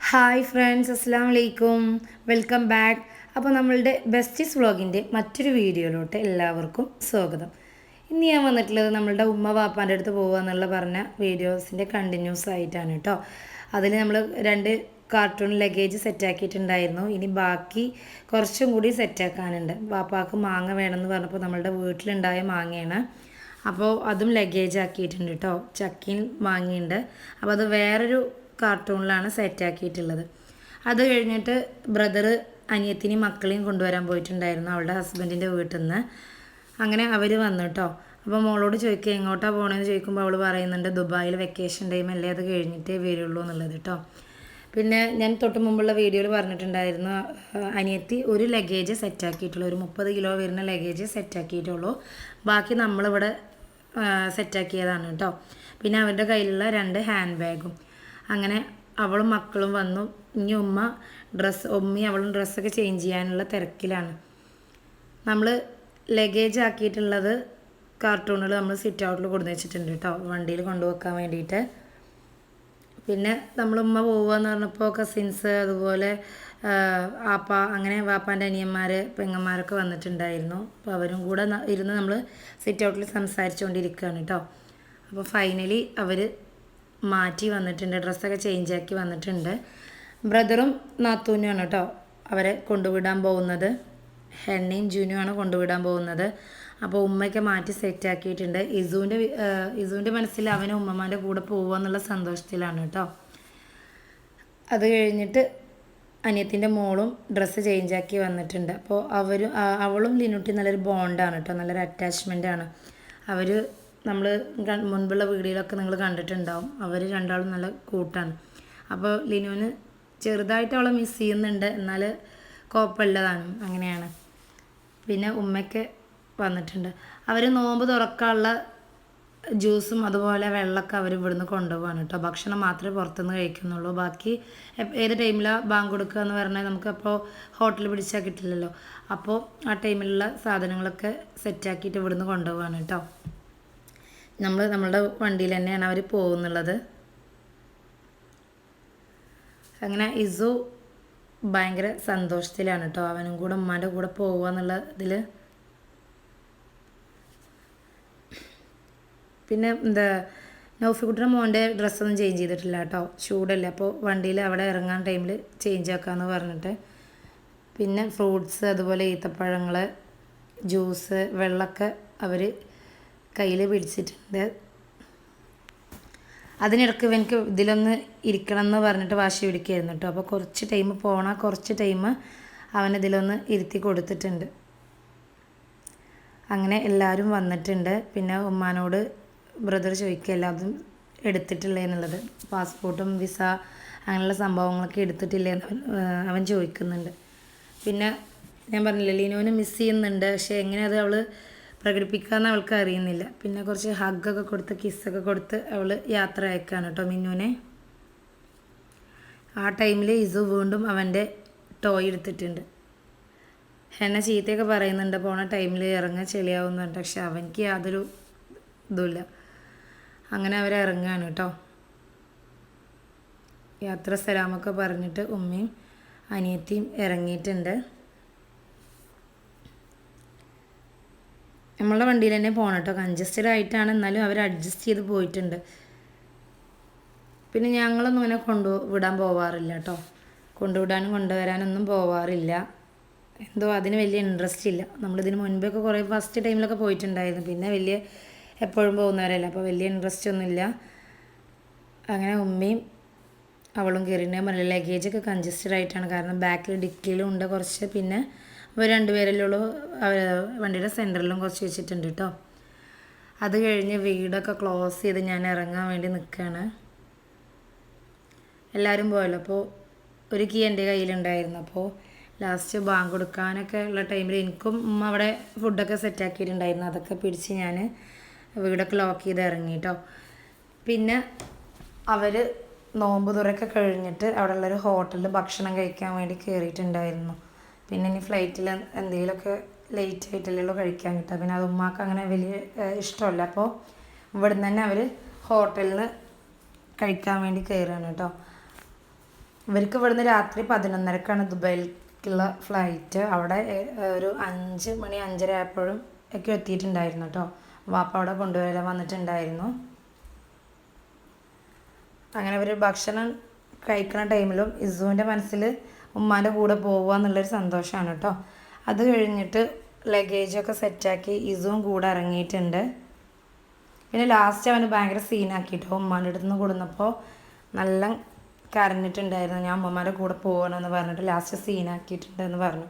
Hi friends അസ്സാം വലൈക്കും welcome back അപ്പോൾ നമ്മളുടെ ബെസ്റ്റീസ് വ്ളോഗിന്റെ മറ്റൊരു വീഡിയോയിലോട്ട് എല്ലാവർക്കും സ്വാഗതം. ഇന്ന് ഞാൻ വന്നിട്ടുള്ളത് നമ്മളുടെ ഉമ്മ വാപ്പാന്റെ അടുത്ത് പോകുക എന്നുള്ള പറഞ്ഞ വീഡിയോസിന്റെ കണ്ടിന്യൂസ് ആയിട്ടാണ് കേട്ടോ. അതിൽ നമ്മൾ രണ്ട് കാർട്ടൂൺ ലഗേജ് സെറ്റാക്കിയിട്ടുണ്ടായിരുന്നു ഇനി ബാക്കി കുറച്ചും കൂടി സെറ്റാക്കാനുണ്ട് വാപ്പാക്ക് മാങ്ങ വേണമെന്ന് പറഞ്ഞപ്പോൾ നമ്മളുടെ വീട്ടിലുണ്ടായ മാങ്ങയാണ്. അപ്പോൾ അതും ലഗേജ് ആക്കിയിട്ടുണ്ട് കേട്ടോ ചക്കിൻ വാങ്ങിയിട്ടുണ്ട് അപ്പോൾ അത് വേറൊരു കാർട്ടൂണിലാണ് സെറ്റാക്കിയിട്ടുള്ളത് അത് കഴിഞ്ഞിട്ട് ബ്രദർ അനിയത്തിനെയും മക്കളെയും കൊണ്ടുവരാൻ പോയിട്ടുണ്ടായിരുന്നു അവളുടെ ഹസ്ബൻഡിന്റെ വീട്ടിൽ നിന്ന് അങ്ങനെ അവർ വന്നു കേട്ടോ അപ്പോൾ മോളോട് ചോദിക്കുക എങ്ങോട്ടാണ് പോകണമെന്ന് ചോദിക്കുമ്പോൾ അവൾ പറയുന്നുണ്ട് ദുബായിൽ വെക്കേഷൻ ടൈം അല്ലേ? അത് കഴിഞ്ഞിട്ടേ വരുള്ളൂ എന്നുള്ളത് കേട്ടോ പിന്നെ ഞാൻ തൊട്ട് മുമ്പുള്ള വീഡിയോയിൽ പറഞ്ഞിട്ടുണ്ടായിരുന്നു അനിയത്തി ഒരു ലഗേജ് സെറ്റാക്കിയിട്ടുള്ളൂ ഒരു മുപ്പത് കിലോ വരുന്ന ലഗേജ് സെറ്റാക്കിയിട്ടുള്ളൂ ബാക്കി നമ്മളിവിടെ സെറ്റാക്കിയതാണ് കേട്ടോ പിന്നെ അവരുടെ കയ്യിലുള്ള രണ്ട് ഹാൻഡ് ബാഗും അങ്ങനെ അവളും മക്കളും വന്നു. ഇനി ഉമ്മ ഡ്രസ്സ് ഉമ്മി അവളും ഡ്രസ്സൊക്കെ ചേഞ്ച് ചെയ്യാനുള്ള തിരക്കിലാണ്. നമ്മൾ ലഗേജ് ആക്കിയിട്ടുള്ളത് കാർട്ടൂണുകൾ നമ്മൾ സിറ്റ് ഔട്ടിൽ കൊടുന്ന് വെച്ചിട്ടുണ്ട് കേട്ടോ വണ്ടിയിൽ കൊണ്ടുവെക്കാൻ വേണ്ടിയിട്ട്. പിന്നെ നമ്മൾ ഉമ്മ പോവുകയെന്ന് പറഞ്ഞപ്പോൾ കസിൻസ് അതുപോലെ ആപ്പ അങ്ങനെ വാപ്പാന്റെ അനിയന്മാർ പെങ്ങന്മാരൊക്കെ വന്നിട്ടുണ്ടായിരുന്നു. അപ്പോൾ അവരും കൂടെ ഇരുന്ന് നമ്മൾ സിറ്റ് ഔട്ടിൽ സംസാരിച്ചുകൊണ്ടിരിക്കുകയാണ് കേട്ടോ അപ്പോൾ ഫൈനലി അവർ മാറ്റി വന്നിട്ടുണ്ട് ഡ്രസ്സൊക്കെ ചേഞ്ച് ആക്കി വന്നിട്ടുണ്ട്. ബ്രദറും നാത്തൂനുമാണ് കേട്ടോ അവരെ കൊണ്ടുവിടാൻ പോകുന്നത്. ഹെണ്ണയും ജൂനുമാണ് കൊണ്ടുവിടാൻ പോകുന്നത്. അപ്പോൾ ഉമ്മയൊക്കെ മാറ്റി സെറ്റ് ആക്കിയിട്ടുണ്ട്. ഇസുവിന്റെ ഇസുവിന്റെ മനസ്സിൽ അവന് ഉമ്മമാന്റെ കൂടെ പോവുക എന്നുള്ള സന്തോഷത്തിലാണ് കേട്ടോ അത് കഴിഞ്ഞിട്ട് അനിയത്തിന്റെ മോളും ഡ്രസ്സ് ചേഞ്ച് ആക്കി വന്നിട്ടുണ്ട്. അപ്പോൾ അവരും അവളും ലിനുട്ടി നല്ലൊരു ബോണ്ടാണ് കേട്ടോ നല്ലൊരു അറ്റാച്ച്മെന്റ് ആണ്. അവർ നമ്മൾ മുൻപുള്ള വീഡിയോയിലൊക്കെ നിങ്ങൾ കണ്ടിട്ടുണ്ടാവും. അവർ രണ്ടാളും നല്ല കൂട്ടാണ്. അപ്പോൾ ലിനുവിന് ചെറുതായിട്ട് അവളെ മിസ് ചെയ്യുന്നുണ്ട്. എന്നാൽ കുഴപ്പമില്ലതാണ് അങ്ങനെയാണ്. പിന്നെ ഉമ്മയ്ക്ക് വന്നിട്ടുണ്ട്. അവർ നോമ്പ് തുറക്കാനുള്ള ജ്യൂസും അതുപോലെ വെള്ളമൊക്കെ അവർ ഇവിടുന്ന് കൊണ്ടുപോകാണ് കേട്ടോ. ഭക്ഷണം മാത്രമേ പുറത്തുനിന്ന് കഴിക്കുന്നുള്ളൂ. ബാക്കി ഏത് ടൈമിലാണ് ബാങ്ക് കൊടുക്കുക എന്ന് പറഞ്ഞാൽ നമുക്കപ്പോൾ ഹോട്ടൽ പിടിച്ചാൽ കിട്ടില്ലല്ലോ. അപ്പോൾ ആ ടൈമിലുള്ള സാധനങ്ങളൊക്കെ സെറ്റാക്കിയിട്ട് ഇവിടുന്ന് കൊണ്ടുപോകാണ് കേട്ടോ. നമ്മൾ നമ്മളുടെ വണ്ടിയിൽ തന്നെയാണ് അവർ പോകുന്നുള്ളത്. അങ്ങനെ ഇസു ഭയങ്കര സന്തോഷത്തിലാണ് കേട്ടോ. അവനും കൂടെ ഉമ്മാന്റെ കൂടെ പോവുക എന്നുള്ള ഇതിൽ പിന്നെ എന്താ നൗഫിക്കുട്ടിയുടെ മോന്റെ ഡ്രസ്സൊന്നും ചേഞ്ച് ചെയ്തിട്ടില്ല കേട്ടോ. ചൂടല്ലേ അപ്പോൾ വണ്ടിയിൽ അവിടെ ഇറങ്ങാൻ ടൈമിൽ ചേഞ്ച് ആക്കാമെന്ന് പറഞ്ഞിട്ട്. പിന്നെ ഫ്രൂട്ട്സ് അതുപോലെ ഈത്തപ്പഴങ്ങൾ ജ്യൂസ് വെള്ളമൊക്കെ അവർ കയ്യിൽ പിടിച്ചിട്ടുണ്ട്. അതിനിടക്ക് എനിക്ക് ഇതിലൊന്ന് ഇരിക്കണം എന്ന് പറഞ്ഞിട്ട് വാശി പിടിക്കുകയായിരുന്നു കേട്ടോ. അപ്പോൾ കുറച്ച് ടൈം പോണ കുറച്ച് ടൈം അവൻ ഇതിലൊന്ന് ഇരുത്തി കൊടുത്തിട്ടുണ്ട്. അങ്ങനെ എല്ലാവരും വന്നിട്ടുണ്ട്. പിന്നെ ഉമ്മാനോട് ബ്രദർ ചോദിക്കുകയല്ല അതും എടുത്തിട്ടില്ലേ എന്നുള്ളത്. പാസ്പോർട്ടും വിസ അങ്ങനെയുള്ള സംഭവങ്ങളൊക്കെ എടുത്തിട്ടില്ലേ എന്ന് അവൻ ചോദിക്കുന്നുണ്ട്. പിന്നെ ഞാൻ പറഞ്ഞില്ലേ ലീനോനെ മിസ് ചെയ്യുന്നുണ്ട്. പക്ഷേ എങ്ങനെ അത് അവൾ പ്രകടിപ്പിക്കാമെന്ന് അവൾക്ക് അറിയുന്നില്ല. പിന്നെ കുറച്ച് ഹഗ്ഗൊക്കെ കൊടുത്ത് കിസ്സൊക്കെ കൊടുത്ത് അവൾ യാത്ര അയക്കാണ് കേട്ടോ മിന്നുവിനെ. ആ ടൈമിൽ ഇസു വീണ്ടും അവന്റെ ടോയ് എടുത്തിട്ടുണ്ട്. എന്നെ ചീത്തയൊക്കെ പറയുന്നുണ്ട് പോണ ടൈമിൽ ഇറങ്ങാൻ ചെളിയാവുന്നുണ്ട് പക്ഷെ അവനിക്ക് യാതൊരു ഇതുമില്ല. അങ്ങനെ അവർ ഇറങ്ങുകയാണ് കേട്ടോ. യാത്ര സലാമൊക്കെ പറഞ്ഞിട്ട് ഉമ്മയും അനിയത്തിയും ഇറങ്ങിയിട്ടുണ്ട്. നമ്മളുടെ വണ്ടിയിൽ തന്നെ പോകണം കേട്ടോ. കൺജസ്റ്റഡ് ആയിട്ടാണ് എന്നാലും അവർ അഡ്ജസ്റ്റ് ചെയ്ത് പോയിട്ടുണ്ട്. പിന്നെ ഞങ്ങളൊന്നും ഇങ്ങനെ കൊണ്ടു വിടാൻ പോവാറില്ല കേട്ടോ. കൊണ്ടുവിടാനും കൊണ്ടുവരാനൊന്നും പോവാറില്ല. എന്തോ അതിന് വലിയ ഇൻട്രസ്റ്റ് ഇല്ല. നമ്മളിതിന് മുൻപൊക്കെ കുറേ ഫസ്റ്റ് ടൈമിലൊക്കെ പോയിട്ടുണ്ടായിരുന്നു. പിന്നെ വലിയ എപ്പോഴും പോകുന്നവരല്ല? അപ്പോൾ വലിയ ഇൻട്രസ്റ്റ് ഒന്നുമില്ല അങ്ങനെ ഉമ്മയും അവളും കയറിന്റെ പറഞ്ഞില്ല ലഗേജൊക്കെ കൺജസ്റ്റഡ് ആയിട്ടാണ്. കാരണം ബാക്കിൽ ഡിക്കിയിലും ഉണ്ട് കുറച്ച്. പിന്നെ അവർ രണ്ടുപേരല്ലുള്ളൂ അവർ വണ്ടിയുടെ സെന്ററിലും കുറച്ച് വെച്ചിട്ടുണ്ട് കേട്ടോ അത് കഴിഞ്ഞ് വീടൊക്കെ ക്ലോസ് ചെയ്ത് ഞാൻ ഇറങ്ങാൻ വേണ്ടി നിൽക്കുകയാണ് എല്ലാവരും പോയല്ലോ? അപ്പോൾ ഒരു കീ എന്റെ കയ്യിലുണ്ടായിരുന്നു. അപ്പോൾ ലാസ്റ്റ് ബാങ്ക് കൊടുക്കാനൊക്കെ ഉള്ള ടൈമിൽ എനിക്കും ഉമ്മ അവിടെ ഫുഡൊക്കെ സെറ്റാക്കിയിട്ടുണ്ടായിരുന്നു അതൊക്കെ പിടിച്ച് ഞാൻ വീടൊക്കെ ലോക്ക് ചെയ്ത് ഇറങ്ങി കേട്ടോ പിന്നെ അവർ നോമ്പ് തുറയൊക്കെ കഴിഞ്ഞിട്ട് അവിടെ ഉള്ളൊരു ഹോട്ടലിൽ ഭക്ഷണം കഴിക്കാൻ വേണ്ടി കയറിയിട്ടുണ്ടായിരുന്നു പിന്നെ ഇനി ഫ്ലൈറ്റിൽ എന്തെങ്കിലുമൊക്കെ ലേറ്റ് ആയിട്ടല്ലേ ഉള്ളൂ കഴിക്കാൻ കിട്ടുക. പിന്നെ അത് ഉമ്മാക്ക് അങ്ങനെ വലിയ ഇഷ്ടമല്ല. അപ്പോൾ ഇവിടുന്ന് തന്നെ അവർ ഹോട്ടലിൽ കഴിക്കാൻ വേണ്ടി കയറുകയാണ് കേട്ടോ. ഇവർക്ക് ഇവിടുന്ന് രാത്രി പതിനൊന്നരക്കാണ് ദുബൈക്കുള്ള ഫ്ലൈറ്റ് അവിടെ ഒരു അഞ്ച് മണി അഞ്ചര ആയപ്പോഴും ഒക്കെ എത്തിയിട്ടുണ്ടായിരുന്നു കേട്ടോ. വാപ്പ അവിടെ കൊണ്ടുവരാൻ വന്നിട്ടുണ്ടായിരുന്നു. അങ്ങനെ അവർ ഭക്ഷണം കഴിക്കുന്ന ടൈമിലും ഇസുവിന്റെ മനസ്സിൽ ഉമ്മാന്റെ കൂടെ പോവുക എന്നുള്ളൊരു സന്തോഷമാണ് കേട്ടോ അത് കഴിഞ്ഞിട്ട് ലഗേജൊക്കെ സെറ്റാക്കി ഇസുവും കൂടെ ഇറങ്ങിയിട്ടുണ്ട്. പിന്നെ ലാസ്റ്റ് അവന് ഭയങ്കര സീനാക്കിയിട്ടോ ഉമ്മാന്റെ അടുത്ത് നിന്ന് കൊടുന്നപ്പോൾ നല്ല കരഞ്ഞിട്ടുണ്ടായിരുന്നു. ഞാൻ അമ്മമാരുടെ കൂടെ പോകണമെന്ന് പറഞ്ഞിട്ട് ലാസ്റ്റ് സീനാക്കിയിട്ടുണ്ടെന്ന് പറഞ്ഞു.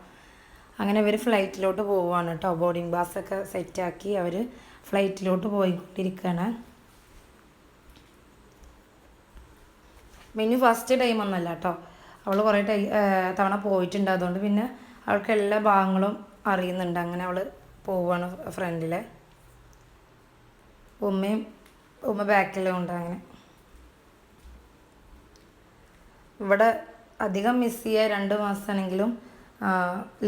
അങ്ങനെ ഇവർ ഫ്ലൈറ്റിലോട്ട് പോവുകയാണ് കേട്ടോ ബോർഡിംഗ് പാസ്സൊക്കെ സെറ്റാക്കി അവർ ഫ്ലൈറ്റിലോട്ട് പോയിക്കൊണ്ടിരിക്കുകയാണ് മിനു ഫസ്റ്റ് ടൈം ഒന്നുമല്ല കേട്ടോ അവൾ കുറേ ടൈ തവണ പോയിട്ടുണ്ട്. അതുകൊണ്ട് പിന്നെ അവൾക്ക് എല്ലാ ഭാഗങ്ങളും അറിയുന്നുണ്ട്. അങ്ങനെ അവൾ പോവുകയാണ് ഫ്രണ്ടിൽ ഉമ്മയും ഉമ്മ ബാക്കിലും ഉണ്ട് അങ്ങനെ. ഇവിടെ അധികം മിസ് ചെയ്യുക രണ്ട് മാസമാണെങ്കിലും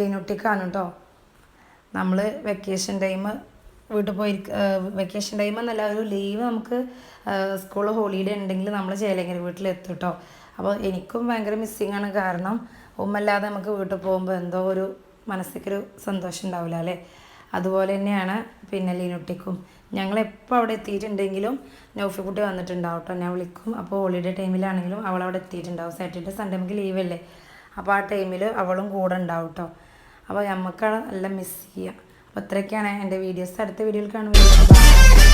ലിനുട്ടിക്കാണ് കേട്ടോ നമ്മൾ വെക്കേഷൻ ടൈം വീട്ടിൽ പോയി വെക്കേഷൻ ടൈം എന്നല്ല ഒരു ലീവ് നമുക്ക് സ്കൂൾ ഹോളിഡേ ഉണ്ടെങ്കിൽ നമ്മൾ ചേലങ്കര വീട്ടിലെത്തും കേട്ടോ അപ്പോൾ എനിക്കും ഭയങ്കര മിസ്സിങ് ആണ് കാരണം ഉമ്മല്ലാതെ നമുക്ക് വീട്ടിൽ പോകുമ്പോൾ എന്തോ ഒരു മനസ്സിക്കൊരു സന്തോഷം ഉണ്ടാവില്ല അല്ലേ? അതുപോലെ തന്നെയാണ് പിന്നെ ലീനുട്ടിക്കും. ഞങ്ങൾ എപ്പോൾ അവിടെ എത്തിയിട്ടുണ്ടെങ്കിലും നൗഫിക്കുട്ടി വന്നിട്ടുണ്ടാവും കേട്ടോ ഞാൻ വിളിക്കും അപ്പോൾ ഹോളിഡേ ടൈമിലാണെങ്കിലും അവൾ അവിടെ എത്തിയിട്ടുണ്ടാവും. സാറ്റർഡേ സൺഡേ നമുക്ക് ലീവല്ലേ അപ്പോൾ ആ ടൈമിൽ അവളും കൂടെ ഉണ്ടാവും കേട്ടോ അപ്പോൾ നമുക്കാണ് നല്ല മിസ് ചെയ്യുക അപ്പോൾ അത്രയൊക്കെയാണ് എന്റെ വീഡിയോസ്. അടുത്ത വീഡിയോയിൽ കാണുമ്പോൾ